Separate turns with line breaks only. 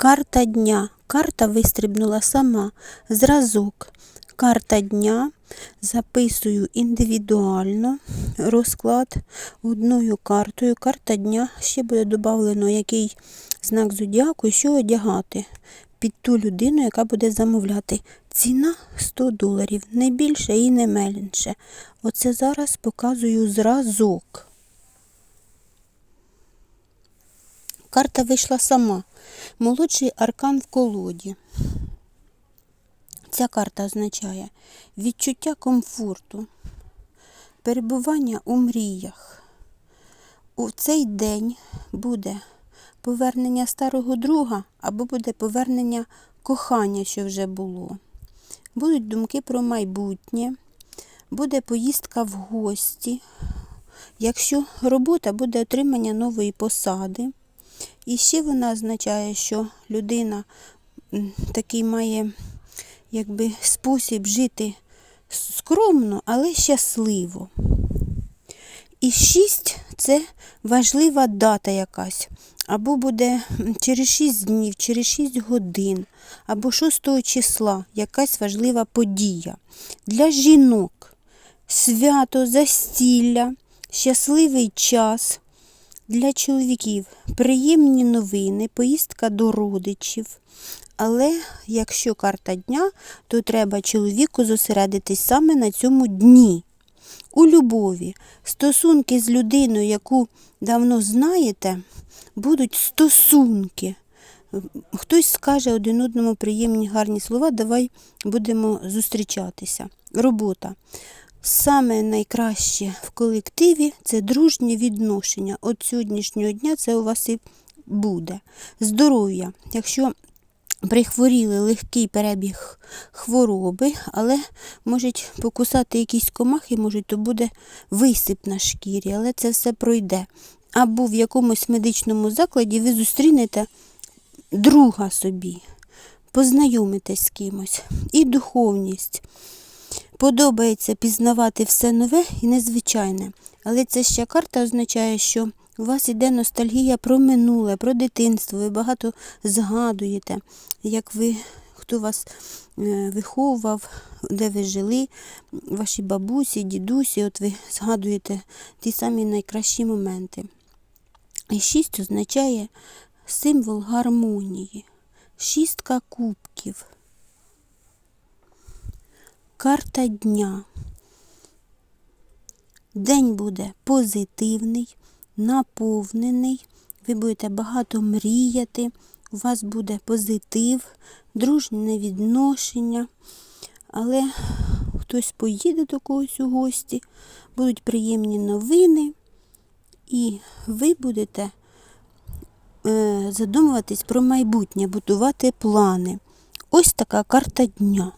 Карта дня. Карта вистрибнула сама. Зразок. Карта дня. Записую індивідуально розклад одною картою. Карта дня. Ще буде додано, який знак зодіаку що одягати під ту людину, яка буде замовляти. Ціна 100 доларів, не більше і не менше. Оце зараз показую зразок. Карта вийшла сама. Молодший аркан в колоді. Ця карта означає відчуття комфорту, перебування у мріях. У цей день буде повернення старого друга або буде повернення кохання, що вже було. Будуть думки про майбутнє, буде поїздка в гості. Якщо робота буде отримання нової посади. І ще вона означає, що людина такий має якби, спосіб жити скромно, але щасливо. І шість це важлива дата якась. Або буде через 6 днів, через 6 годин, або 6 числа якась важлива подія. Для жінок свято, застілля, щасливий час. Для чоловіків приємні новини, поїздка до родичів. Але якщо карта дня, то треба чоловіку зосередитись саме на цьому дні. У любові стосунки з людиною, яку давно знаєте, будуть стосунки. Хтось скаже один одному приємні гарні слова, давай будемо зустрічатися. Робота. Саме найкраще в колективі це дружнє відношення. От сьогоднішнього дня це у вас і буде. Здоров'я. Якщо прихворіли легкий перебіг хвороби, але можуть покусати якісь комахи, можуть, то буде висип на шкірі, але це все пройде. Або в якомусь медичному закладі ви зустрінете друга собі, познайомитесь з кимось. І духовність. Подобається пізнавати все нове і незвичайне. Але ця ще карта означає, що у вас іде ностальгія про минуле, про дитинство. Ви багато згадуєте, як ви, хто вас е, виховував, де ви жили, ваші бабусі, дідусі, от ви згадуєте ті самі найкращі моменти. І шість означає символ гармонії, шістка кубків. Карта дня. День буде позитивний, наповнений. Ви будете багато мріяти, у вас буде позитив, дружне відношення. Але хтось поїде до когось у гості, будуть приємні новини, і ви будете е, задумуватись про майбутнє, будувати плани. Ось така карта дня.